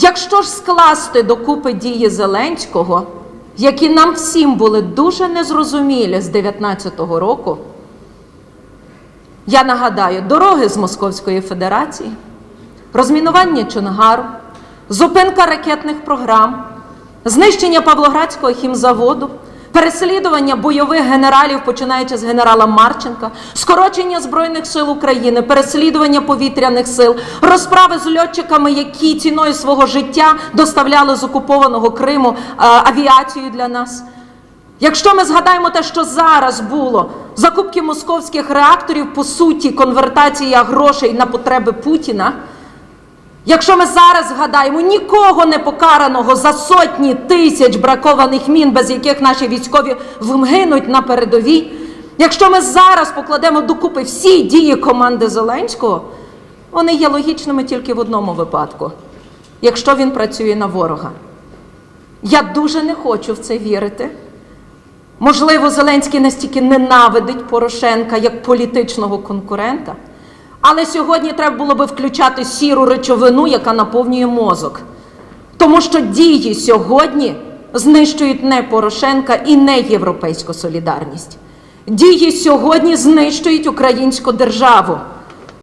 Якщо ж скласти докупи дії Зеленського, які нам всім були дуже незрозумілі з 19-го року, я нагадаю, дороги з Московської Федерації, розмінування Чонгару, зупинка ракетних програм, знищення Павлоградського хімзаводу, переслідування бойових генералів, починаючи з генерала Марченка, скорочення Збройних сил України, переслідування повітряних сил, розправи з льотчиками, які ціною свого життя доставляли з окупованого Криму е, авіацію для нас. Якщо ми згадаємо те, що зараз було, закупки московських реакторів, по суті, конвертація грошей на потреби Путіна. Якщо ми зараз згадаємо нікого не покараного за сотні тисяч бракованих мін, без яких наші військові вгинуть на передовій, якщо ми зараз покладемо докупи всі дії команди Зеленського, вони є логічними тільки в одному випадку, якщо він працює на ворога. Я дуже не хочу в це вірити. Можливо, Зеленський настільки ненавидить Порошенка як політичного конкурента, але сьогодні треба було би включати сіру речовину, яка наповнює мозок. Тому що дії сьогодні знищують не Порошенка і не європейську солідарність. Дії сьогодні знищують українську державу.